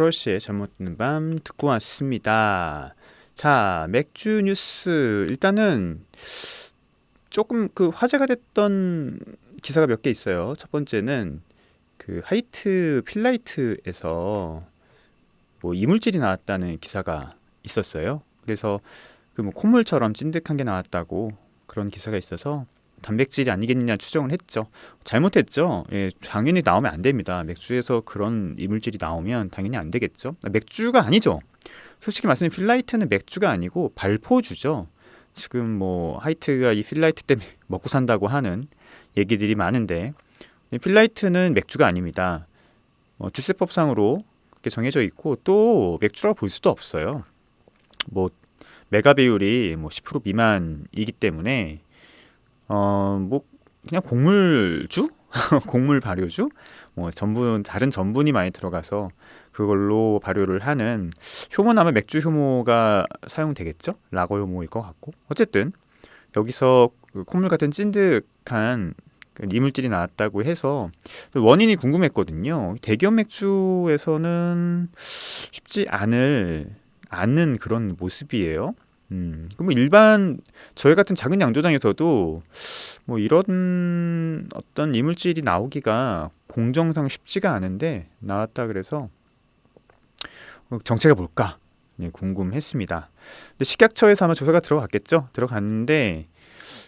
크러쉬의 잠못 드는 밤 듣고 왔습니다. 자, 맥주 뉴스 일단은 조금 그 화제가 됐던 기사가 몇 개 있어요. 첫 번째는 그 하이트 필라이트에서 뭐 이물질이 나왔다는 기사가 있었어요. 그래서 그 뭐 콧물처럼 찐득한 게 나왔다고 그런 기사가 있어서 단백질이 아니겠느냐 추정을 했죠. 잘못했죠. 예, 당연히 나오면 안 됩니다. 맥주에서 그런 이물질이 나오면 당연히 안 되겠죠. 맥주가 아니죠. 솔직히 말씀드리면 필라이트는 맥주가 아니고 발포주죠. 지금 뭐 하이트가 이 필라이트 때문에 먹고 산다고 하는 얘기들이 많은데 필라이트는 맥주가 아닙니다. 어, 주세법상으로 그렇게 정해져 있고 또 맥주라고 볼 수도 없어요. 뭐 메가 비율이 뭐 10% 미만이기 때문에 어 뭐 그냥 곡물주, 곡물 발효주, 뭐 전분 다른 전분이 많이 들어가서 그걸로 발효를 하는 효모나면 맥주 효모가 사용되겠죠? 라거 효모일 것 같고 어쨌든 여기서 그 콧물 같은 찐득한 그 이물질이 나왔다고 해서 원인이 궁금했거든요. 대기업 맥주에서는 쉽지 않을 않는 그런 모습이에요. 음, 그럼 일반 저희 같은 작은 양조장에서도 뭐 이런 어떤 이물질이 나오기가 공정상 쉽지가 않은데 나왔다 그래서 정체가 뭘까 네, 궁금했습니다. 근데 식약처에서 아마 조사가 들어갔겠죠. 들어갔는데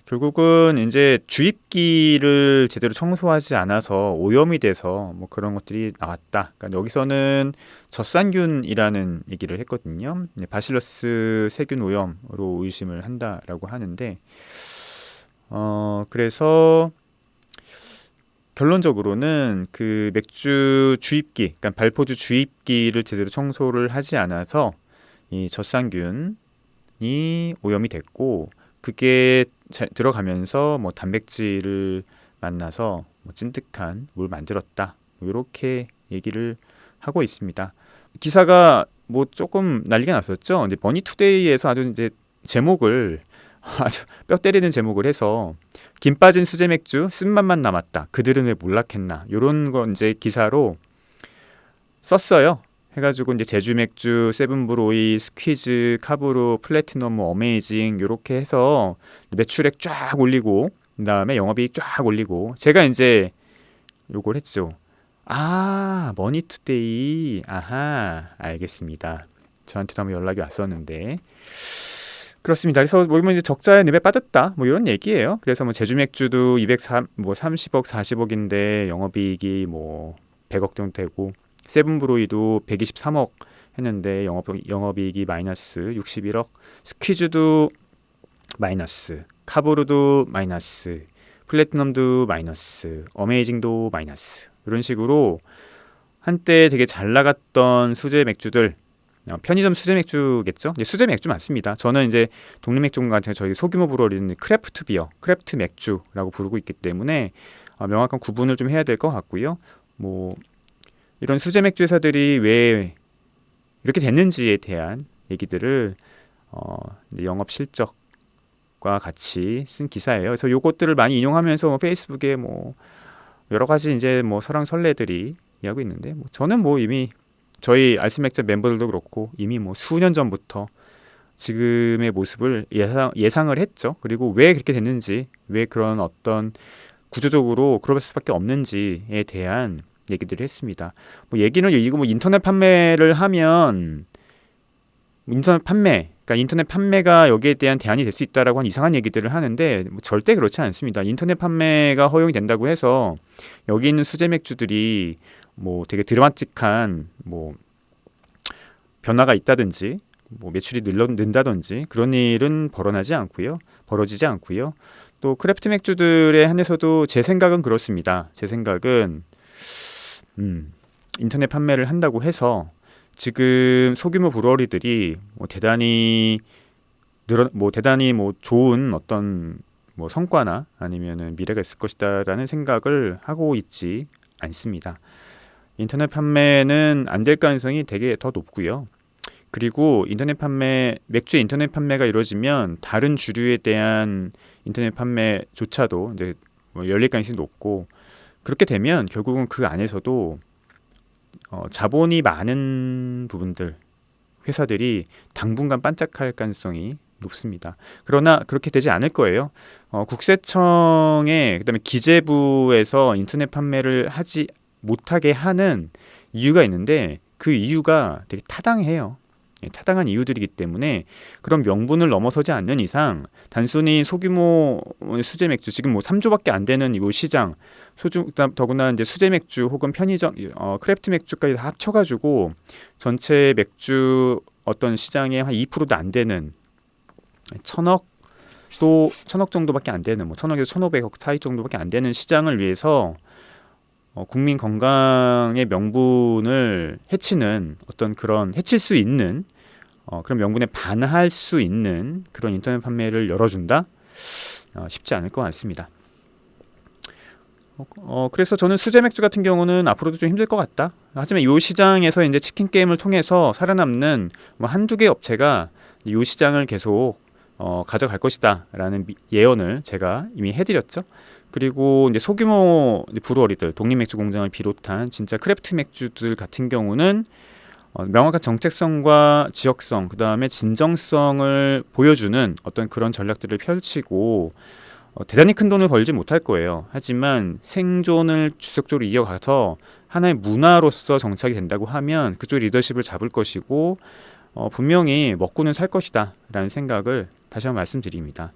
결국은 이제 주입기를 제대로 청소하지 않아서 오염이 돼서 뭐 그런 것들이 나왔다. 그러니까 여기서는 젖산균이라는 얘기를 했거든요. 네, 바실러스 세균 오염으로 의심을 한다라고 하는데 어 그래서 결론적으로는 그 맥주 주입기, 그러니까 발포주 주입기를 제대로 청소를 하지 않아서 이 젖산균이 오염이 됐고 그게 들어가면서 뭐 단백질을 만나서 뭐 찐득한 물 만들었다. 이렇게 얘기를 하고 있습니다. 기사가 뭐 조금 난리가 났었죠. 근데 머니투데이에서 아주 이제 제목을 아주 뼈 때리는 제목을 해서 김 빠진 수제 맥주 쓴맛만 남았다. 그들은 왜 몰락했나? 요런 거 이제 기사로 썼어요. 해가지고 이제 제주 맥주, 세븐브로이, 스퀴즈, 카브로, 플래티넘, 어메이징 요렇게 해서 매출액 쫙 올리고 그다음에 영업이익 쫙 올리고 제가 이제 요걸 했죠. 아 머니투데이 아하 알겠습니다. 저한테도 한번 연락이 왔었는데 그렇습니다. 그래서 뭐 이제 적자의 늪에 빠졌다 뭐 이런 얘기예요. 그래서 뭐 제주 맥주도 203, 뭐 30억 40억인데 영업이익이 뭐 100억 정도 되고 세븐브로이도 123억 했는데 영업 영업이익이 마이너스 61억, 스퀴즈도 마이너스, 카보르도 마이너스, 플래티넘도 마이너스, 어메이징도 마이너스 이런 식으로 한때 되게 잘 나갔던 수제 맥주들 어, 편의점 수제 맥주겠죠? 네, 수제 맥주 맞습니다. 저는 이제 독립 맥주가 저희 소규모 브로리는 크래프트 비어, 크래프트 맥주라고 부르고 있기 때문에 어, 명확한 구분을 좀 해야 될 것 같고요. 뭐 이런 수제 맥주 회사들이 왜 이렇게 됐는지에 대한 얘기들을 어, 영업 실적과 같이 쓴 기사예요. 그래서 요것들을 많이 인용하면서 뭐 페이스북에 뭐 여러 가지 이제 뭐 설랑설레들이 이야기하고 있는데 뭐 저는 뭐 이미 저희 알스맥자 멤버들도 그렇고 이미 뭐 수년 전부터 지금의 모습을 예상, 예상을 했죠. 그리고 왜 그렇게 됐는지, 왜 그런 어떤 구조적으로 그럴 수밖에 없는지에 대한 얘기들을 했습니다. 뭐 얘기는 이거 뭐 인터넷 판매를 하면 인터넷 판매, 그러니까 인터넷 판매가 여기에 대한 대안이 될 수 있다라고 한 이상한 얘기들을 하는데 뭐 절대 그렇지 않습니다. 인터넷 판매가 허용이 된다고 해서 여기 있는 수제 맥주들이 뭐 되게 드라마틱한 뭐 변화가 있다든지 뭐 매출이 늘러, 는다든지 그런 일은 벌어나지 않고요. 벌어지지 않고요. 또 크래프트 맥주들에 한해서도 제 생각은 그렇습니다. 제 생각은 음, 인터넷 판매를 한다고 해서 지금 소규모 브루어리들이 뭐 대단히 늘어 뭐 대단히 뭐 좋은 어떤 뭐 성과나 아니면은 미래가 있을 것이다라는 생각을 하고 있지 않습니다. 인터넷 판매는 안 될 가능성이 되게 더 높고요. 그리고 인터넷 판매 맥주 인터넷 판매가 이루어지면 다른 주류에 대한 인터넷 판매조차도 이제 뭐 열릴 가능성이 높고 그렇게 되면 결국은 그 안에서도 어, 자본이 많은 부분들 회사들이 당분간 반짝할 가능성이 높습니다. 그러나 그렇게 되지 않을 거예요. 어, 국세청에 그다음에 기재부에서 인터넷 판매를 하지 못하게 하는 이유가 있는데 그 이유가 되게 타당해요. 예, 타당한 이유들이기 때문에 그런 명분을 넘어서지 않는 이상 단순히 소규모 수제 맥주 지금 뭐 3조밖에 안 되는 이 시장 그다음 더구나 이제 수제 맥주 혹은 편의점 어, 크래프트 맥주까지 다 합쳐가지고 전체 맥주 어떤 시장의 한 2%도 안 되는 천억 또 천억 정도밖에 안 되는 뭐 천억에서 천오백억 사이 정도밖에 안 되는 시장을 위해서 어, 국민 건강의 명분을 해치는 어떤 그런 해칠 수 있는 어, 그런 명분에 반할 수 있는 그런 인터넷 판매를 열어준다 어, 쉽지 않을 것 같습니다. 어, 어, 그래서 저는 수제 맥주 같은 경우는 앞으로도 좀 힘들 것 같다. 하지만 이 시장에서 이제 치킨 게임을 통해서 살아남는 뭐 한두 개 업체가 이 시장을 계속 어, 가져갈 것이다라는 미- 예언을 제가 이미 해드렸죠. 그리고 이제 소규모 브루어리들, 독립 맥주 공장을 비롯한 진짜 크래프트 맥주들 같은 경우는 어, 명확한 정책성과 지역성, 그 다음에 진정성을 보여주는 어떤 그런 전략들을 펼치고 어, 대단히 큰 돈을 벌지 못할 거예요. 하지만 생존을 지속적으로 이어가서 하나의 문화로서 정착이 된다고 하면 그쪽 리더십을 잡을 것이고 어, 분명히 먹고는 살 것이다라는 생각을 다시 한번 말씀드립니다.